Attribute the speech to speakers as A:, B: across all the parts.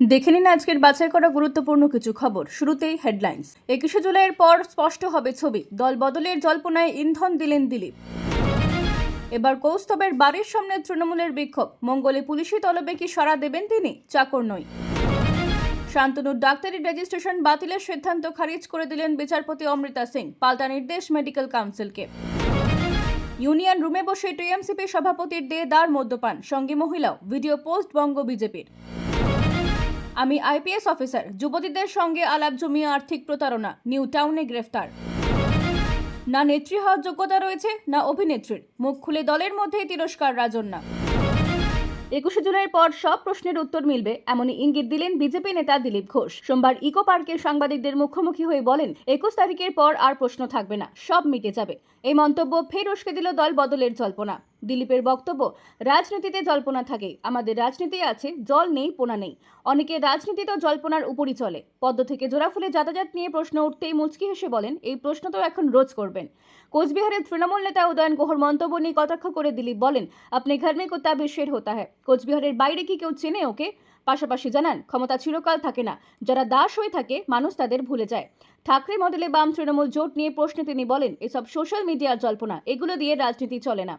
A: দেখে নিন আজকের বাছাই করা গুরুত্বপূর্ণ কিছু খবর। শুরুতেই হেডলাইন্স একুশে জুলাইয়ের পর স্পষ্ট হবে ছবি। দল বদলের জল্পনায় ইন্ধন দিলেন দিলীপ। এবার কৌস্তবের বাড়ির সামনে তৃণমূলের বিক্ষোভ। মঙ্গলে পুলিশি তলবে কি সাড়া দেবেন তিনি? চাকর নই। শান্তনুর ডাক্তারি রেজিস্ট্রেশন বাতিলের সিদ্ধান্ত খারিজ করে দিলেন বিচারপতি অমৃতা সিং। পাল্টা নির্দেশ মেডিকেল কাউন্সিলকে ইউনিয়ন রুমে বসে টিএমসিপি সভাপতির দিয়ে দার মদ্যপান। সঙ্গে মহিলাও। ভিডিও পোস্ট বঙ্গ বিজেপির। আমি আইপিএস অফিসার, যুবতীদের সঙ্গে আলাপ জমিয়ে আর্থিক প্রতারণা, নিউ টাউনে গ্রেফতার। না নেত্রী হওয়ার যোগ্যতা রয়েছে, না অভিনেত্রীর। মুখ খুলে দলের মধ্যেই তিরস্কার রাজন্যা। একুশে জুলাইয়ের পর সব প্রশ্নের উত্তর মিলবে, এমনই ইঙ্গিত দিলেন বিজেপি নেতা দিলীপ ঘোষ। সোমবার ইকো পার্কে সাংবাদিকদের মুখোমুখি হয়ে বলেন, একুশ তারিখের পর আর প্রশ্ন থাকবে না, সব মিটে যাবে। এই মন্তব্য ফের উস্কে দিল দল বদলের জল্পনা। দিলীপের বক্তব্য, রাজনীতিতে জল্পনা থাকে আমাদের রাজনীতি আছে, জল নেই, পোনা নেই। অনেকে রাজনীতি তো জল্পনার উপরই চলে। পদ্ম থেকে জোড়াফুলে যাতায়াত নিয়ে প্রশ্ন উঠতেই মুচকি হেসে বলেন, এই প্রশ্ন তো এখন রোজ করবেন। কোচবিহারের তৃণমূল নেতা উদয়ন গোহর মন্তব্য নিয়ে কটাক্ষ করে দিলীপ বলেন, আপনি ঘর মে বিশ্বের হতা হ্যাঁ কোচবিহারের বাইরে কি কেউ চেনে ওকে? পাশাপাশি জানান, ক্ষমতা চিরকাল থাকে না। যারা দাস হয়ে থাকে, মানুষ তাদের ভুলে যায়। ঠাকরে মডেলে বাম তৃণমূল জোট নিয়ে প্রশ্নে তিনি বলেন, এসব সোশ্যাল মিডিয়ার জল্পনা, এগুলো দিয়ে রাজনীতি চলে না।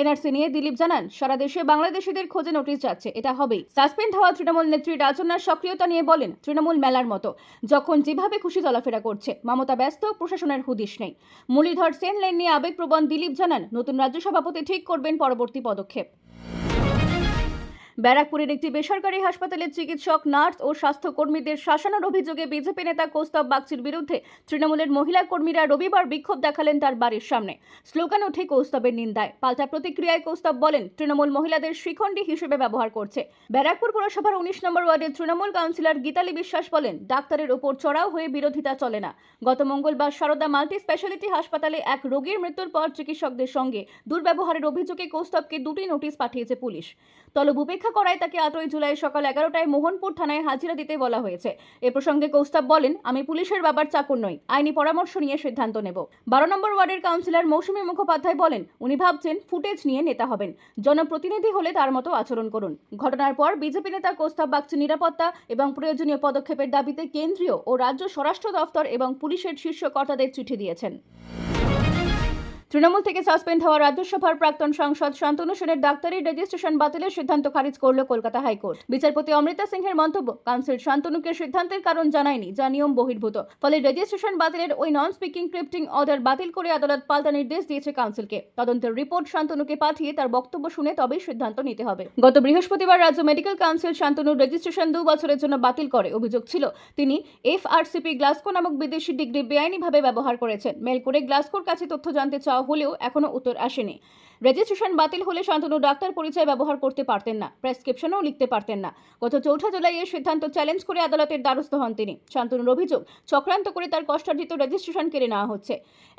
A: এনআরসি নিয়ে দিলীপ জানান, সারা দেশে বাংলাদেশিদের খোঁজে নোটিশ যাচ্ছে, এটা হবেই। সাসপেন্ড হওয়া তৃণমূল নেত্রী রাজনার সক্রিয়তা নিয়ে বলেন, তৃণমূল মেলার মতো। যখন যেভাবে খুশি চলাফেরা করছে, মমতা ব্যস্ত, প্রশাসনের হুদিশ নেই। মুরলীধর সেন লাইন নিয়ে আবেগপ্রবণ দিলীপ জানান, নতুন রাজ্য সভাপতি ঠিক করবেন পরবর্তী পদক্ষেপ। ব্যারাকপুরের একটি বেসরকারি হাসপাতালের চিকিৎসক, নার্স ও স্বাস্থ্যকর্মীদের শাসানোর অভিযোগে বিজেপি নেতা কৌস্তব বাগচির বিরুদ্ধে তৃণমূলের মহিলা কর্মীরা রবিবার বিক্ষোভ দেখালেন তার বাড়ির সামনে। স্লোগান ওঠে কৌস্তবের নিন্দায়। পাল্টা প্রতিক্রিয়ায় কৌস্তব বলেন, তৃণমূল মহিলাদের শিখণ্ডী হিসেবে ব্যবহার করছে। ব্যারাকপুর পুরসভার উনিশ নম্বর ওয়ার্ডের তৃণমূল কাউন্সিলর গীতালি বিশ্বাস বলেন, ডাক্তারের ওপর চড়াও হয়ে বিরোধিতা চলে না। গত মঙ্গলবার সারদা মাল্টি স্পেশালিটি হাসপাতালে এক রোগীর মৃত্যুর পর চিকিৎসকদের সঙ্গে দুর্ব্যবহারের অভিযোগে কৌস্তবকে দুটি নোটিশ পাঠিয়েছে পুলিশ। তলব উপেক্ষা করায় তাকে আটই জুলাই সকাল এগারোটায় মোহনপুর থানায় হাজিরা দিতে বলা হয়েছে। এ প্রসঙ্গে কৌস্তব বলেন, আমি পুলিশের বাবার চাকর নই, আইনি পরামর্শ নিয়ে সিদ্ধান্ত নেব। বারো নম্বর ওয়ার্ডের কাউন্সিলর মৌসুমী মুখোপাধ্যায় বলেন, উনি ভাবছেন ফুটেজ নিয়ে নেতা হবেন। জনপ্রতিনিধি হলে তার মতো আচরণ করুন। ঘটনার পর বিজেপি নেতা কৌস্তব বাগচি নিরাপত্তা এবং প্রয়োজনীয় পদক্ষেপের দাবিতে কেন্দ্রীয় ও রাজ্য স্বরাষ্ট্র দফতর এবং পুলিশের শীর্ষ কর্তাদের চিঠি দিয়েছেন। তৃণমূল থেকে সাসপেন্ড হওয়া রাজ্যসভার প্রাক্তন সাংসদ শান্তনু সেনের ডাক্তারি রেজিস্ট্রেশন বাতিলের সিদ্ধান্ত খারিজ করল কলকাতা হাইকোর্ট। বিচারপতি অমৃতা সিংহের মন্তব্য, কাউন্সিল শান্তনুকে সিদ্ধান্তের কারণ জানায়নি, যা নিয়ম বহির্ভূত। ফলে রেজিস্ট্রেশন বাতিলের ওই নন স্পিকিং ক্রিপ্টিং অর্ডার বাতিল করে আদালত পাল্টা নির্দেশ দিয়েছে কাউন্সিলকে। তদন্তের রিপোর্ট শান্তনুকে পাঠিয়ে তার বক্তব্য শুনে তবেই সিদ্ধান্ত নিতে হবে। গত বৃহস্পতিবার রাজ্য মেডিকেল কাউন্সিল শান্তনুর রেজিস্ট্রেশন দু বছরের জন্য বাতিল করে। অভিযোগ ছিল, তিনি এফআরসিপি গ্লাসকো নামক বিদেশি ডিগ্রি বেআইনিভাবে ব্যবহার করেছেন। মেল করে গ্লাসকোর কাছে তথ্য জানতে চাওয়া হলেও এখনও উত্তর আসেনি। রেজিস্ট্রেশন বাতিল হলে শান্তনু ডাক্তার পরিচয় ব্যবহার করতে পারতেন না, প্রেসক্রিপশনও লিখতে পারতেন না। গত চৌঠা জুলাই এই সিদ্ধান্ত চ্যালেঞ্জ করে আদালতের দ্বারস্থ হন তিনি। শান্তনুর অভিযোগ, চক্রান্ত করে তার কষ্টার্জিত রেজিস্ট্রেশন কেড়ে নেওয়া হচ্ছে।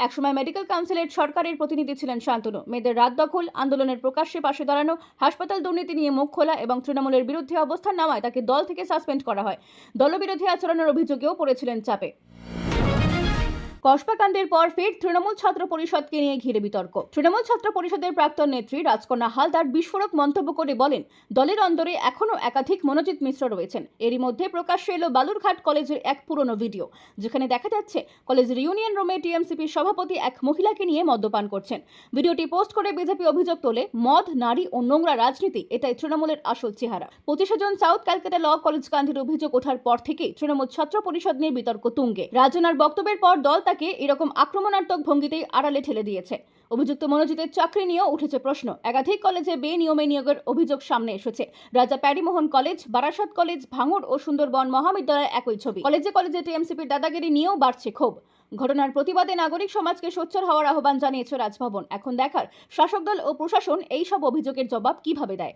A: একসময় মেডিকেল কাউন্সিলের সরকারের প্রতিনিধি ছিলেন শান্তনু। মেয়েদের রাত দখল, আন্দোলনের প্রকাশ্যে পাশে দাঁড়ানো, হাসপাতাল দুর্নীতি নিয়ে মুখ খোলা এবং তৃণমূলের বিরুদ্ধে অবস্থান নেওয়ায় তাকে দল থেকে সাসপেন্ড করা হয়। দলবিরোধী আচরণের অভিযোগেও পড়েছিলেন চাপে। কসবাকাণ্ডের পর ফের তৃণমূল ছাত্র পরিষদকে নিয়ে ঘিরে বিতর্ক। তৃণমূল ছাত্র পরিষদের প্রাক্তন নেত্রী রাজকন্যা হালদার বিস্ফোরক মন্তব্য করে বলেন, দলের অন্দরে এখনও একাধিক মনোজিৎ মিশ্র রয়েছেন। এরই মধ্যে প্রকাশ্যে এলো বালুরঘাট কলেজের এক পুরনো ভিডিও, যেখানে দেখা যাচ্ছে কলেজের ইউনিয়ন রুমে টিএমসিপির সভাপতি এক মহিলাকে নিয়ে মদ্যপান করছেন। ভিডিওটি পোস্ট করে বিজেপি অভিযোগ তোলে, মদ, নারী ও নোংরা রাজনীতি এটাই তৃণমূলের আসল চেহারা। পঁচিশে জন সাউথ ক্যালকাটা ল কলেজ কাণ্ডের অভিযোগ ওঠার পর থেকেই তৃণমূল ছাত্র পরিষদ নিয়ে বিতর্ক তুঙ্গে। রাজনার বক্তব্যের পর দল তাকে এরকম আক্রমণাত্মক ভঙ্গিতেই আড়ালে ঠেলে দিয়েছে। অভিযুক্ত মনোজিতের চাকরি নিয়েও উঠেছে প্রশ্ন। একাধিক কলেজে বে বেনিয়মে নিয়োগের অভিযোগ সামনে এসেছে। রাজা প্যারিমোহন কলেজ, বারাসত কলেজ, ভাঙড় ও সুন্দরবন মহাবিদ্যালয় একই ছবি। কলেজে কলেজে টিএমসিপির দাদাগিরি নিয়েও বাড়ছে ক্ষোভ। ঘটনার প্রতিবাদে নাগরিক সমাজকে সোচ্চার হওয়ার আহ্বান জানিয়েছে রাজভবন। এখন দেখার শাসক দল ও প্রশাসন এই সব অভিযোগের জবাব কীভাবে দেয়?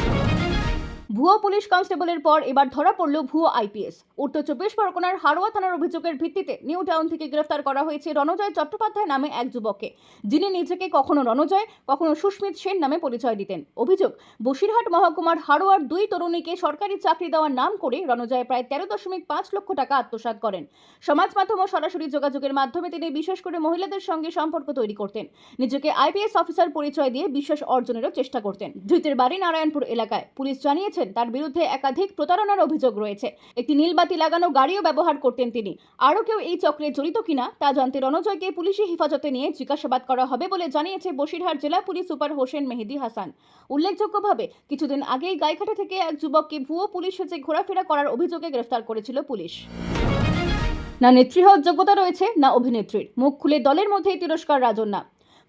A: ভুয়ো পুলিশ কনস্টেবলের পর এবার ধরা পড়ল ভুয়ো আইপিএস। উত্তর চব্বিশ পরগনার হারোয়া থানার অভিযোগের ভিত্তিতে নিউ টাউন থেকে গ্রেফতার করা হয়েছে রণজয় চট্টোপাধ্যায় নামে এক যুবককে। যিনি নিজেকে কখনো রণজয়, কখনো সুস্মিত সেন নামে পরিচয় দিতেন। অভিযোগ, বসিরহাট মহকুমার হারোয়ার দুই তরুণীকে সরকারি চাকরি দেওয়ার নাম করে রণজয় প্রায় তেরো দশমিক পাঁচ লক্ষ টাকা আত্মসাৎ করেন। সমাজ মাধ্যম ও সরাসরি যোগাযোগের মাধ্যমে তিনি বিশেষ করে মহিলাদের সঙ্গে সম্পর্ক তৈরি করতেন। নিজেকে আইপিএস অফিসার পরিচয় দিয়ে বিশ্বাস অর্জনেরও চেষ্টা করতেন। ধৃতের বাড়ি নারায়ণপুর এলাকায়। পুলিশ জানিয়েছেন তার বিরুদ্ধে একাধিক প্রতারণার অভিযোগ রয়েছে। একটি নীলবাতি লাগানো গাড়িও ব্যবহার করতেন তিনি। আরও কেউ এই চক্রে জড়িত কিনা, তা জানতে রণজয়কে পুলিশি হেফাজতে নিয়ে জিজ্ঞাসাবাদ করা হবে বলে জানিয়েছে বসিরহাট জেলা পুলিশ সুপার হোসেন মেহেদি হাসান। উল্লেখযোগ্যভাবে, কিছুদিন আগেই গাইঘাটা থেকে এক যুবককে ভুয়ো পুলিশ সেজে ঘোরাফেরা করার অভিযোগে গ্রেফতার করেছিল পুলিশ। না নেত্রী হওয়ার যোগ্যতা রয়েছে, না অভিনেত্রীর। মুখ খুলে দলের মধ্যেই তিরস্কার, রাজন্যা।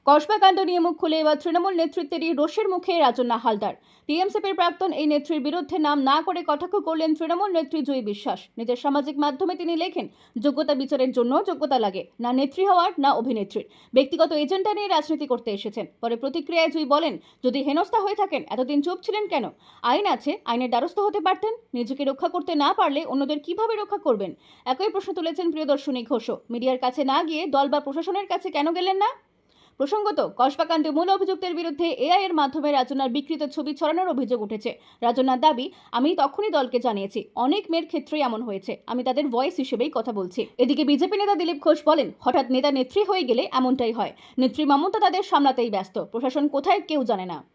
A: কসবা কাণ্ড নিয়ে মুখ খুলে এবার তৃণমূল নেতৃত্বেরই রোষের মুখে রাজন্যা হালদার। টিএমসিপির প্রাক্তন এই নেত্রীর বিরুদ্ধে নাম না করে কটাক্ষ করলেন তৃণমূল নেত্রী জয়ী বিশ্বাস। নিজের সামাজিক মাধ্যমে তিনি লেখেন, যোগ্যতা বিচারের জন্য যোগ্যতা লাগে, না নেত্রী হওয়ার, না অভিনেত্রীর। ব্যক্তিগত এজেন্ডা নিয়ে রাজনীতি করতে এসেছেন। পরে প্রতিক্রিয়ায় জুই বলেন, যদি হেনস্থা হয়ে থাকেন, এতদিন চুপ ছিলেন কেন? আইন আছে, আইনের দ্বারস্থ হতে পারতেন। নিজেকে রক্ষা করতে না পারলে অন্যদের কীভাবে রক্ষা করবেন? একই প্রশ্ন তুলেছেন প্রিয়দর্শনী ঘোষও। মিডিয়ার কাছে না গিয়ে দল বা প্রশাসনের কাছে কেন গেলেন না? প্রসঙ্গত কসবাকাণ্ডে মূল অভিযুক্তের বিরুদ্ধে এআই এর মাধ্যমে রাজনার বিকৃত ছবি ছড়ানোর অভিযোগ উঠেছে। রাজনার দাবি, আমি তখনই দলকে জানিয়েছি। অনেক মেয়ের ক্ষেত্রে এমন হয়েছে। আমি তাদের ভয়েস হিসেবেই কথা বলছি। এদিকে বিজেপি নেতা দিলীপ ঘোষ বলেন, হঠাৎ নেতা নেত্রী হয়ে গেলে এমনটাই হয়। নেত্রী মমতা তাদের সামলাতেই ব্যস্ত। প্রশাসন কোথায় কেউ জানে না।